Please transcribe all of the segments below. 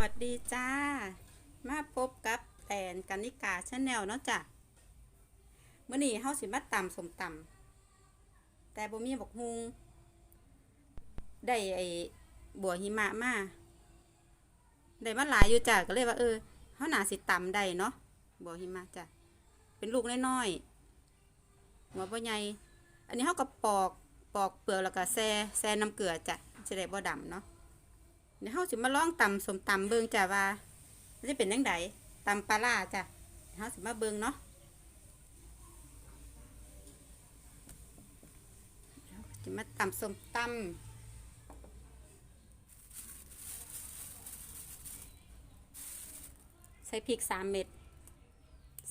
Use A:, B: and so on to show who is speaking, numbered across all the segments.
A: วัสดีจ้า มาพบกับแตนกันนิกาชาแนลเนาะจ้ะเมื่อนี้เฮาสิมาตำสมตำแต่บ่มีบกฮุงได้ไอ้บัวหิมะมาได้มาหลายอยู่จ้ะก็เลยว่าเออเฮาหนาสิตำได้เนาะบัวหิมะจ้ะเป็นลูกน้อยๆหัวบ่ใหญ่อันนี้เฮาก็ปอกปอกเปลือกแล้วก็แซ่แซ่น้ำเกลือจ้ะจะได้บ่ดำเนาะ เดี๋ยวเฮาสิมาลองตำสมตำเบิ่งจ้ะว่ามันจะเป็นจังไดตำปลาร้าจ้ะเฮาสิมาเบิ่งเนาะสิมาตำสมตำใส่พริกสามเม็ด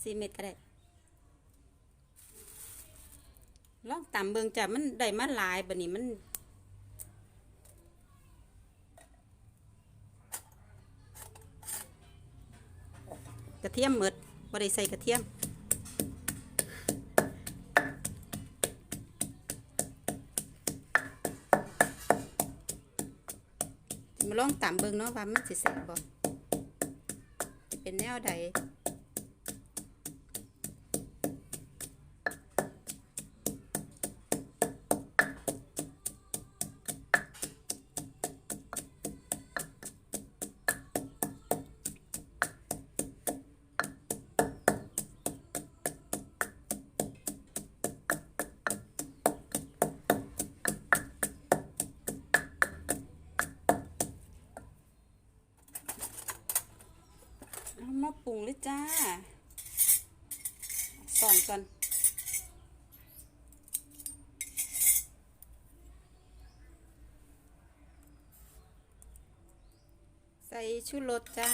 A: สี่เม็ดก็ได้ลองตำเบิ่งจ้ะมันได้มาหลายบัดนี้มัน ระเทียมหมดบ่ได้ใส่กระเทียม มาลองตามเบิ่งเนาะว่ามันสิแซ่บบ่สิเป็นแนวใด ปรุงเลยจ้าสอนก่อนใส่ชูรสจ้า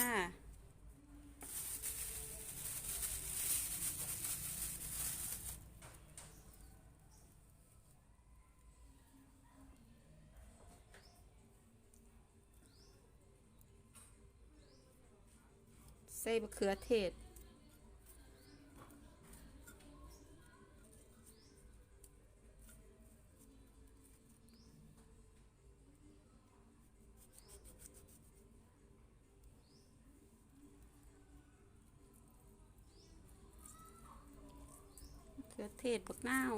A: ใส่มะเขือเทศมะเขือเทศบักนาว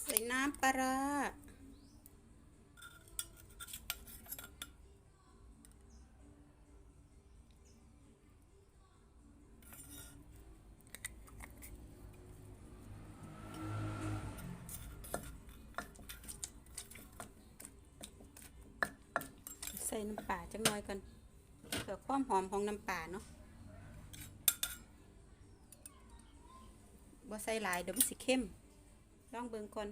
A: ใส่น้ำปลา ส่น้ำปลาจังน้อยก่อนเพื่อความหอมของน้ำปลาเนาะบ่ใส่หลายเดี๋ยวมันสิเข้มลองเบิ่งก่อน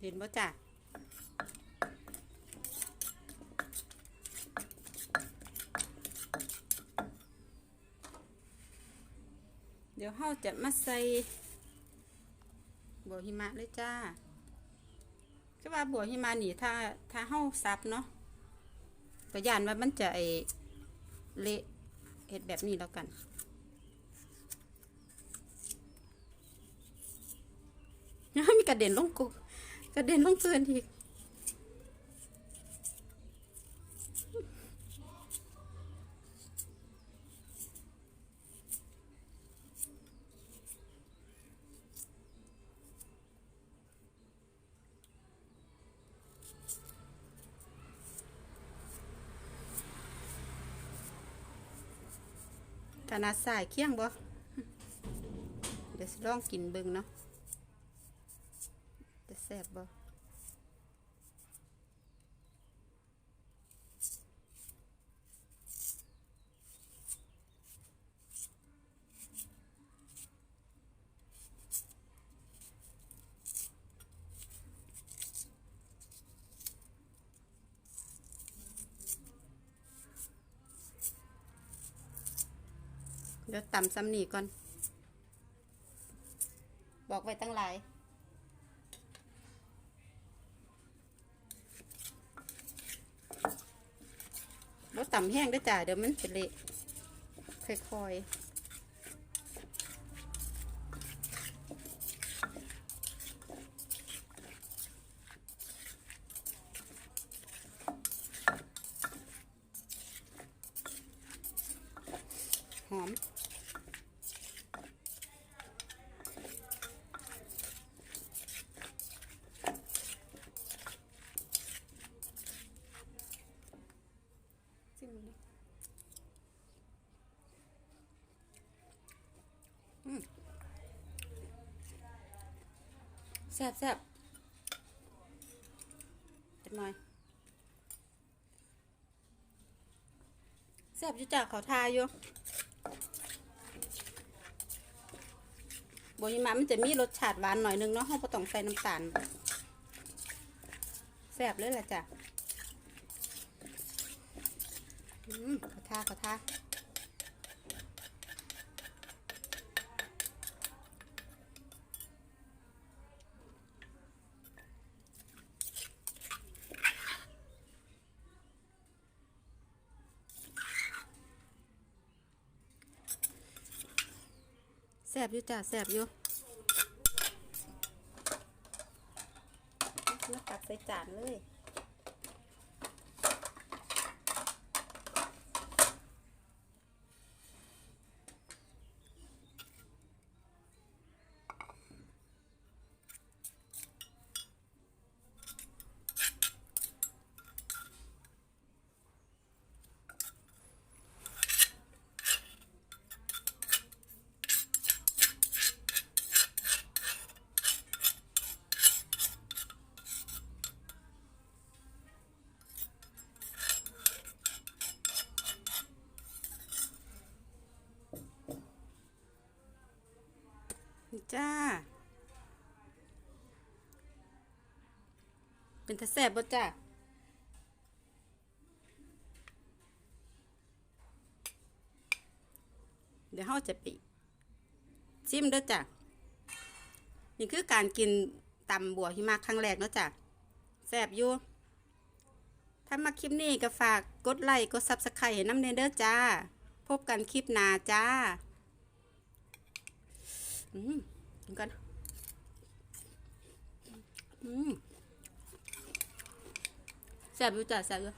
A: เห็นบ่จ้ะเดี๋ยวเราจะมาใส่ บัวหิมะเลยจ้าก็ว่าบัวหิมะนี่ถ้าถ้าเฮาซับเนาะก็ย่านว่ามันจะไอเละเห็ดแบบนี้แล้วกัน มีกระเด็นลงกุกระเด็นลงเพื่อนอีก ถนัดสายเคี่ยงบ่เดี๋ยวลองกินเบิ่งเนาะจะแซ่บบ่ ดี๋ยวตำซ้ำนี่ก่อน บอกไว้ตั้งหลายบ่ต่ำแห้งได้วยจ้าเดี๋ยวมันจะเละค่อยๆ แซ่บแซ่บจักหน่อยแซ่บอยู่จ้ะเขาทาอยู่บหิมะมันจะมีรสชาติหวานหน่อยนึงเนาะเราบ่ต้องใส่น้ำตาลแซ่บเลยล่ะจ้ะอืมเขาทาเขาทา ซ่บอยู่จ้ะแซ่บอยู่มาตักใส่จานเลย จ้า เป็นตาแซ่บบ่จ้าเดี๋ยวเราจะไปชิมเด้อจ้ะนี่คือการกินตำบัวหิมะครั้งแรกเนาะจ้ะแซ่บอยู่ถ้ามาคลิปนี้ก็ฝากกดไลค์กดซับสไครต์น้ำเนเด้อจ้า พบกันคลิปหน้าจ้า อืม เหมือนกัน อืมแซ่บอยู่จ้ะแซ่บอยู่